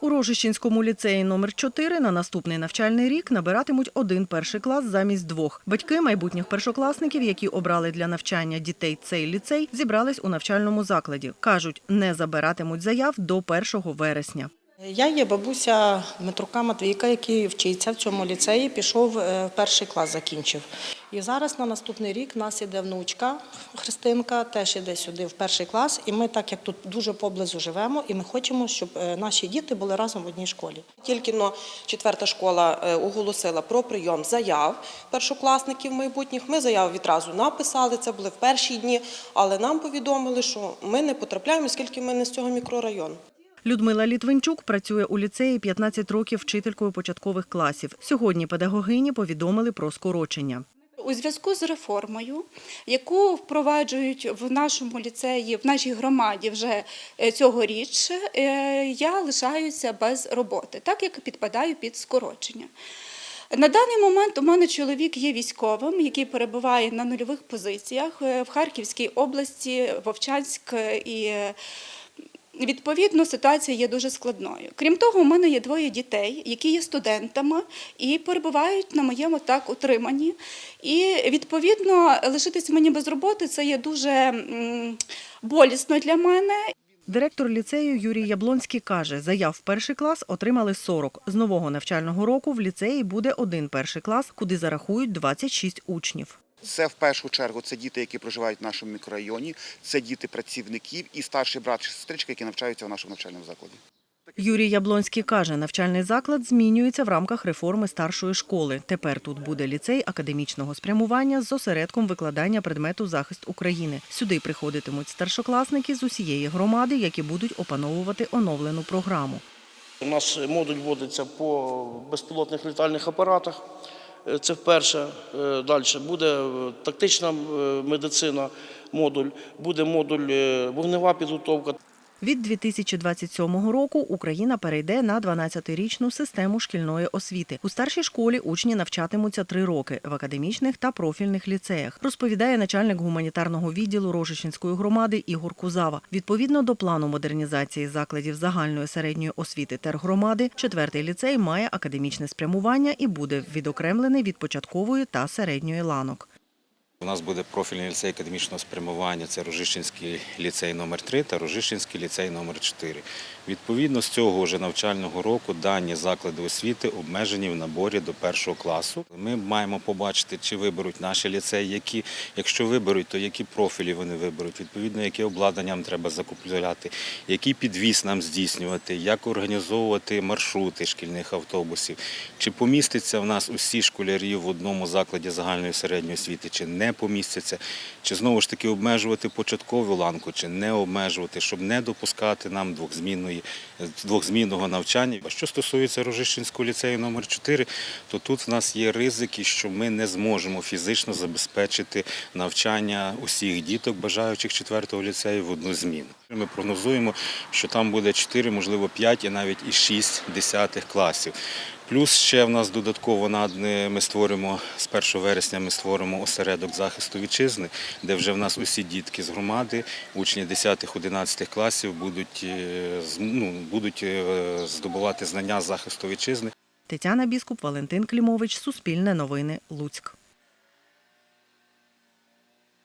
У Рожищенському ліцеї номер 4 на наступний навчальний рік набиратимуть один перший клас замість двох. Батьки майбутніх першокласників, які обрали для навчання дітей цей ліцей, зібрались у навчальному закладі. Кажуть, не забиратимуть заяв до 1 вересня. Я є бабуся Дмитрука Матвійка, який вчиться в цьому ліцеї, пішов е, перший клас, закінчив. І зараз на наступний рік нас іде внучка Христинка, теж іде сюди в перший клас. І ми, так як тут дуже поблизу живемо, і ми хочемо, щоб е, наші діти були разом в одній школі. Тільки но четверта школа е, оголосила про прийом заяв першокласників майбутніх. Ми заяву відразу написали. Це були в перші дні, але нам повідомили, що ми не потрапляємо, оскільки ми не з цього мікрорайону. Людмила Літвинчук працює у ліцеї 15 років вчителькою початкових класів. Сьогодні педагогині повідомили про скорочення. У зв'язку з реформою, яку впроваджують в нашому ліцеї, в нашій громаді вже е, цьогоріч, е, я лишаюся без роботи, так як підпадаю під скорочення. На даний момент у мене чоловік є військовим, який перебуває на нульових позиціях е, в Харківській області, Вовчанськ і Відповідно, ситуація є дуже складною. Крім того, у мене є двоє дітей, які є студентами і перебувають на моєму так утриманні. І відповідно лишитись мені без роботи це є дуже болісно для мене. Директор ліцею Юрій Яблонський каже, заяв в перший клас отримали 40. З нового навчального року в ліцеї буде один перший клас, куди зарахують 26 учнів. Це в першу чергу це діти, які проживають в нашому мікрорайоні, це діти працівників і старший брат чи сестричка, які навчаються в нашому навчальному закладі. Юрій Яблонський каже, навчальний заклад змінюється в рамках реформи старшої школи. Тепер тут буде ліцей академічного спрямування з осередком викладання предмету захист України. Сюди приходитимуть старшокласники з усієї громади, які будуть опановувати оновлену програму. У нас модуль вводиться по безпілотних літальних апаратах. Е, Це вперше. Далі буде е, тактична е, медицина модуль, буде модуль е, вогнева підготовка. Від 2027 року Україна перейде на 12-річну систему шкільної освіти. У старшій школі учні навчатимуться три роки в академічних та профільних ліцеях, розповідає начальник гуманітарного відділу Рожищенської громади Ігор Кузава. Відповідно до плану модернізації закладів загальної середньої освіти тергромади, четвертий ліцей має академічне спрямування і буде відокремлений від початкової та середньої ланок. У нас буде профільний ліцей академічного спрямування, це Рожищенський ліцей номер 3 та Рожищенський ліцей номер 4 Відповідно, з цього вже навчального року дані заклади освіти обмежені в наборі до першого класу. Ми маємо побачити, чи виберуть наші ліцеї, які, якщо виберуть, то які профілі вони виберуть, відповідно, яке обладнання нам треба закупляти, який підвіз нам здійснювати, як організовувати маршрути шкільних автобусів, чи поміститься в нас усі школярі в одному закладі загальної середньої освіти, чи не помістяться, чи знову ж таки обмежувати початкову ланку, чи не обмежувати, щоб не допускати нам двохзмінного навчання. А що стосується Рожищенського ліцею номер 4 то тут в нас є ризики, що ми не зможемо фізично забезпечити навчання усіх діток, бажаючих 4-го ліцею в одну зміну. Ми прогнозуємо, що там буде 4, можливо 5 і навіть і 6 десятих класів. Плюс ще в нас додатково ми створимо з 1 вересня. Ми створимо осередок захисту вітчизни, де вже в нас усі дітки з громади, учні 10-11 класів будуть е, ну, будуть е, здобувати знання з захисту вітчизни. Тетяна Біскуп, Валентин Клімович, Суспільне новини, Луцьк.